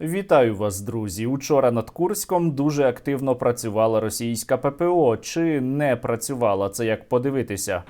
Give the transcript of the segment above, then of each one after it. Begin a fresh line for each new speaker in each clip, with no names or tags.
Вітаю вас, друзі. Учора над Курськом дуже активно працювала російська ППО. Чи не працювала це як подивитися?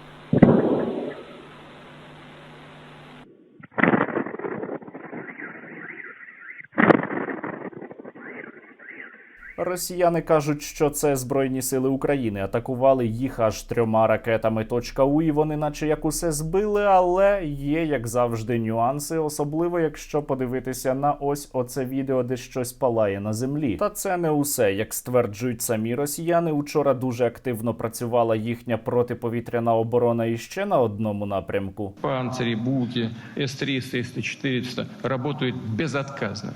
Росіяни кажуть, що це Збройні сили України атакували їх аж трьома ракетами Точка .У, і вони наче як усе збили, але є, як завжди, нюанси, особливо якщо подивитися на ось оце відео, де щось палає на землі. Та це не усе, як стверджують самі росіяни. Учора дуже активно працювала їхня протиповітряна оборона іще на одному напрямку.
Панцири, Буки, С-300, С-400 работают безотказно.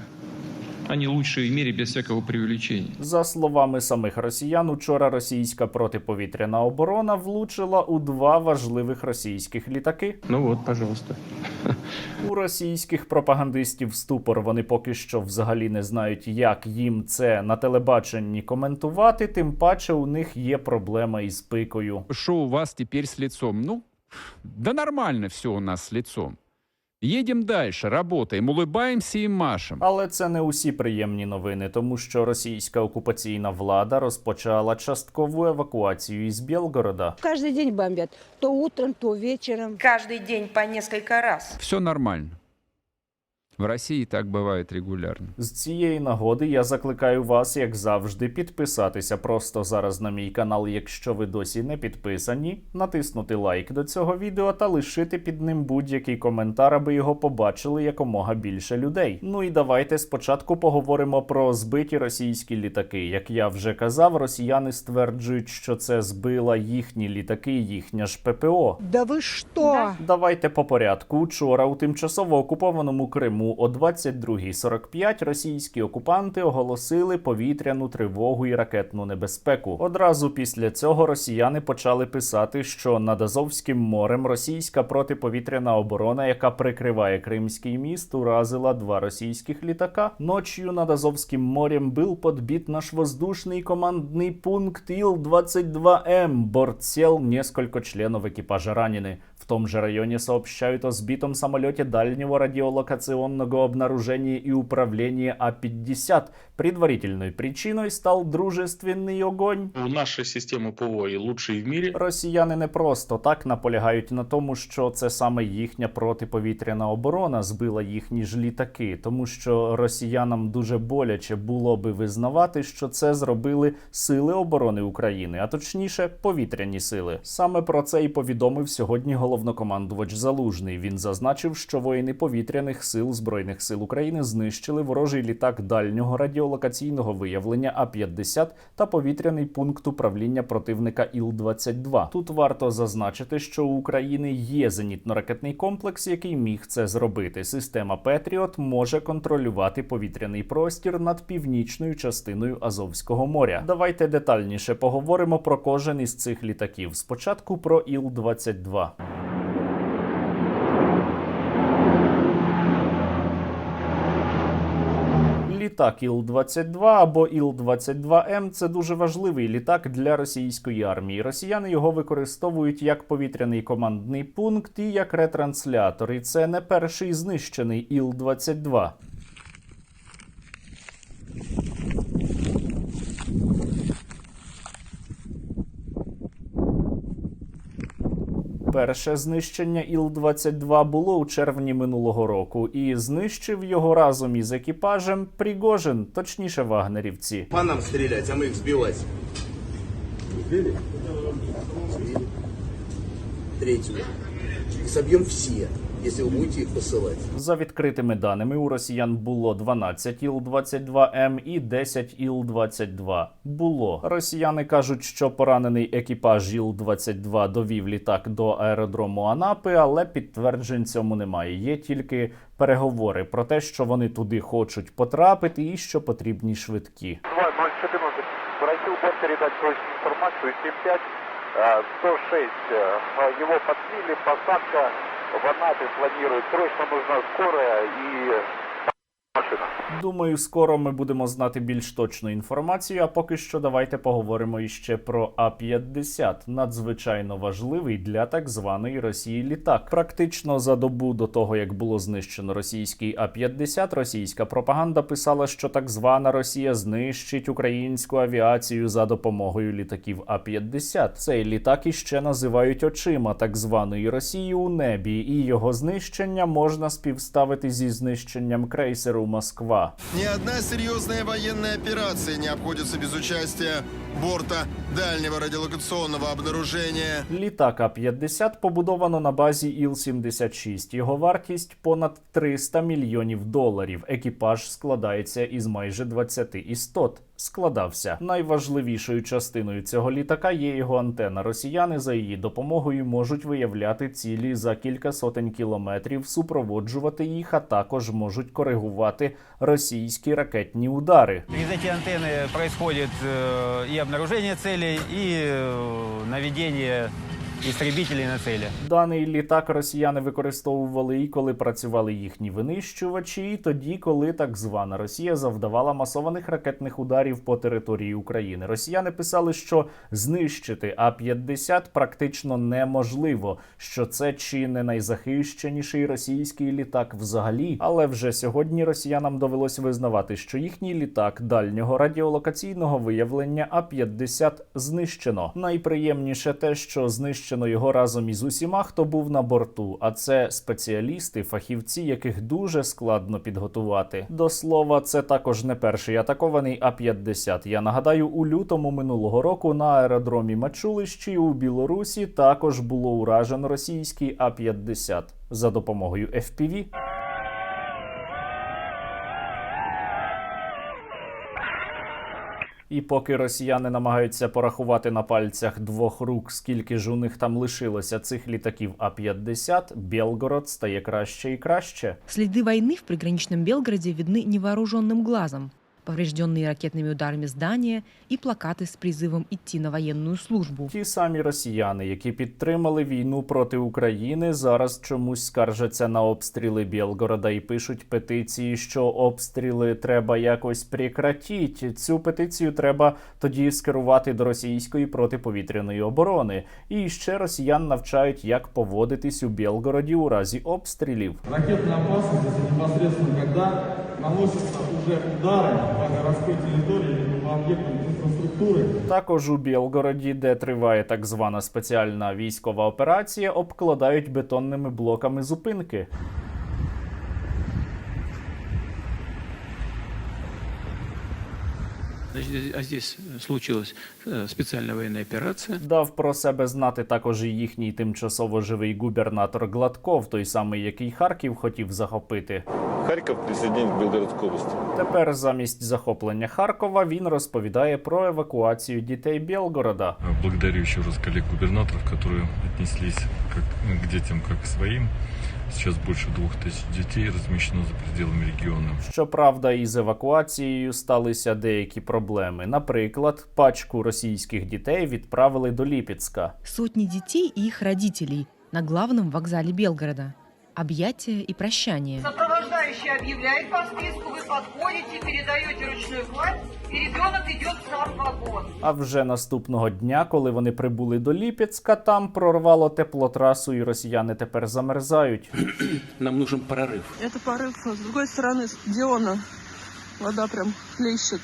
Они лучшие в мире без всякого преувеличения.
За словами самих росіян, учора російська протиповітряна оборона влучила у два важливих російських літаки.
Ну вот, пожалуйста.
У російських пропагандистів ступор вони поки що взагалі не знають, як їм це на телебаченні коментувати. Тим паче у них є проблема із пикою.
Что у вас теперь с лицом? Ну, да нормально все у нас с лицом. Едем дальше, работаем, улыбаемся и машем.
Але це не усі приємні новини, тому що російська окупаційна влада розпочала часткову евакуацію із Білгорода.
Каждый день бомбят. То утром, то вечером.
Каждый день по несколько раз.
Все нормально. В России так бывает регулярно.
З цієї нагоди я закликаю вас, як завжди, підписатися просто зараз на мій канал, якщо ви досі не підписані, натиснути лайк до цього відео та лишити під ним будь-який коментар, аби його побачили якомога більше людей. Ну і давайте спочатку поговоримо про збиті російські літаки. Як я вже казав, росіяни стверджують, що це збила їхні літаки, їхня ж ППО.
Да вы что?
Давайте по порядку. Учора у тимчасово окупованому Криму о 22.45 російські окупанти оголосили повітряну тривогу і ракетну небезпеку. Одразу після цього росіяни почали писати, що над Азовським морем російська протиповітряна оборона, яка прикриває Кримський міст, уразила два російських літака. Ночью над Азовским морем был подбит наш воздушный командный пункт Ил-22М. Борт сел, несколько членов экипажа ранены. В том же районе сообщают о сбитом самолете дальнего радиолокационного обнаружения и управления А-50. Предварительной причиной стал дружественный огонь.
У нашей системы ПВО и лучшие в мире.
Росіяни не просто так наполягають на тому, що це саме їхня протиповітряна оборона збила їхні ж літаки, тому що росіянам дуже боляче було би визнавати, що це зробили сили оборони України, а точніше повітряні сили. Саме про це і повідомив сьогодні головнокомандувач Залужний. Він зазначив, що воїни повітряних сил збройних сил України знищили ворожий літак дальнього радіолокаційного виявлення А-50 та повітряний пункт управління противника Іл-22. Тут варто зазначити, що у України є зенітно-ракетний комплекс, який міг це зробити. Система Петріот може контролювати повітряний простір над північною частиною Азовського моря. Давайте детальніше поговоримо про кожен із цих літаків. Спочатку про Іл-22. Літак Іл-22 або Іл-22М – це дуже важливий літак для російської армії. Росіяни його використовують як повітряний командний пункт і як ретранслятор. І це не перший знищений Іл-22. Перше знищення Іл-22 було у червні минулого року, і знищив його разом із екіпажем Пригожин, точніше вагнерівці.
По нам стрелять, а ми їх збивати. Збили? Сбили. Третью. И собьем все, если вы будете их посылать.
За відкритими даними, у росіян було 12 Іл-22М і 10 Іл-22. Було. Росіяни кажуть, що поранений екіпаж Іл-22 довів літак до аеродрому Анапи, але підтверджень цьому немає. Є тільки переговори про те, що вони туди хочуть потрапити і що потрібні швидкі.
2014 просил бот передать срочную информацию 75 э, 106. э, Его подбили, посадка в Анапе планируют. Срочно нужна скорая и.
Думаю, скоро ми будемо знати більш точну інформацію. А поки що давайте поговоримо іще про А-50, надзвичайно важливий для так званої Росії літак. Практично за добу до того, як було знищено російський А-50, російська пропаганда писала, що так звана Росія знищить українську авіацію за допомогою літаків А-50. Цей літак іще називають очима так званої Росії у небі, і його знищення можна співставити зі знищенням крейсеру Москва.
Ни одна серьезная военная операция не обходится без участия борта дальнего радіолокаційного обнаруження.
Літак А-50 побудовано на базі Іл-76. Його вартість понад 300 мільйонів доларів. Екіпаж складається із майже 20 істот Складався найважливішою частиною цього літака є його антена. Росіяни за її допомогою можуть виявляти цілі за кілька сотень кілометрів, супроводжувати їх, а також можуть коригувати російські ракетні удари.
Через эти антенны происходит э, и обнаружение целей, и наведение на цели.
Даний літак росіяни використовували і коли працювали їхні винищувачі, і тоді, коли так звана Росія завдавала масованих ракетних ударів по території України. Росіяни писали, що знищити А-50 практично неможливо, що це чи не найзахищеніший російський літак взагалі. Але вже сьогодні росіянам довелось визнавати, що їхній літак дальнього радіолокаційного виявлення А-50 знищено. Найприємніше те, що знищено його разом із усіма, хто був на борту. А це спеціалісти, фахівці, яких дуже складно підготувати. До слова, це також не перший атакований А-50. Я нагадаю, у лютому минулого року на аеродромі Мачулищі у Білорусі також було уражено російський А-50 за допомогою FPV. І поки росіяни намагаються порахувати на пальцях двох рук, скільки ж у них там лишилося цих літаків А-50, Білгород стає краще і краще.
Следы войны в приграничном Белгороде видны невооруженным глазом. Поврежденные ракетными ударами здания и плакаты с призывом идти на военную службу.
Ті самі росіяни, які підтримали війну проти України, зараз чомусь скаржаться на обстріли Білгорода і пишуть петиції, що обстріли треба якось прекратіть. Цю петицію треба тоді скерувати до російської протиповітряної оборони. І ще росіян навчають, як поводитись у Білгороді у разі обстрілів.
Ракетная опасность, это непосредственно когда наносятся уже удары по городской территории либо по объектам инфраструктуры.
Також у Білгороді, де триває так звана спеціальна військова операція, обкладають бетонними блоками зупинки.
Значит, а здесь случилась э, специальная военная операция.
Дав про себе знати також і їхній тимчасово живий губернатор Гладков, той самий, який Харків хотів захопити.
Харьков присоединен к Белгородской области.
Тепер замість захоплення Харкова він розповідає про евакуацію дітей Білгорода.
Благодарю еще раз коллег-губернаторов, которые отнеслись как, к детям как к своим. Сейчас двох тисяч дітей розміщено размещено за пределами регіону.
Щоправда, із евакуацією сталися деякі проблеми. Наприклад, пачку російських дітей відправили до Ліпіцька.
Сотні дітей і їх родителей на главному вокзалі Белгорода Объятия и прощание.
Сопровождающий объявляет по списку, вы подходите, передаете ручную кладь, и ребенок идет в сам вагон.
А вже наступного дня, коли вони прибули до Ліпецька, там прорвало теплотрасу, і росіяни тепер замерзають.
Нам нужен прорыв.
Это порыв с другой стороны, где она? Вода прям плещет.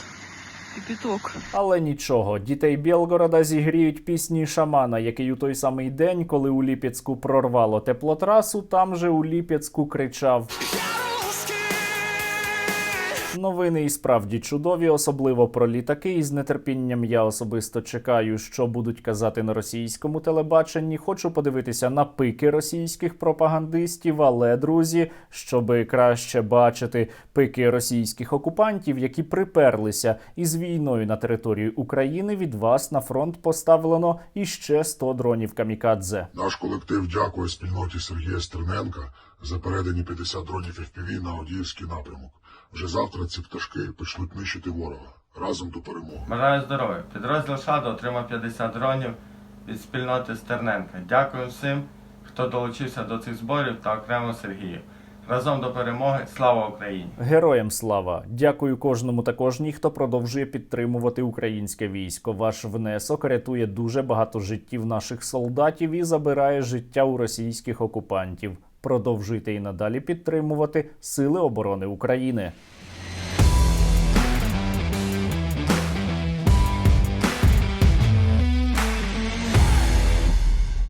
Кипяток.
Але нічого, дітей Білгорода зігріють пісні шамана, який у той самий день, коли у Ліпецьку прорвало теплотрасу, там же у Ліпецьку кричав. Новини і справді чудові, особливо про літаки. І з нетерпінням я особисто чекаю, що будуть казати на російському телебаченні. Хочу подивитися на пики російських пропагандистів. Але друзі, щоби краще бачити пики російських окупантів, які приперлися із війною на територію України. Від вас на фронт поставлено іще 100 дронів камікадзе.
Наш колектив дякує спільноті Сергія Стерненка за передані 50 дронів FPV на Одіївський напрямок. Вже завтра ці пташки почнуть нищити ворога. Разом до перемоги.
Бажаю здоров'я. Підрозділ Шадо отримав 50 дронів від спільноти Стерненка. Дякую всім, хто долучився до цих зборів та окремо Сергію.
Разом до перемоги. Слава Україні!
Героям слава! Дякую кожному та кожній, хто продовжує підтримувати українське військо. Ваш внесок рятує дуже багато життів наших солдатів і забирає життя у російських окупантів. Продовжуйте і надалі підтримувати Сили оборони України.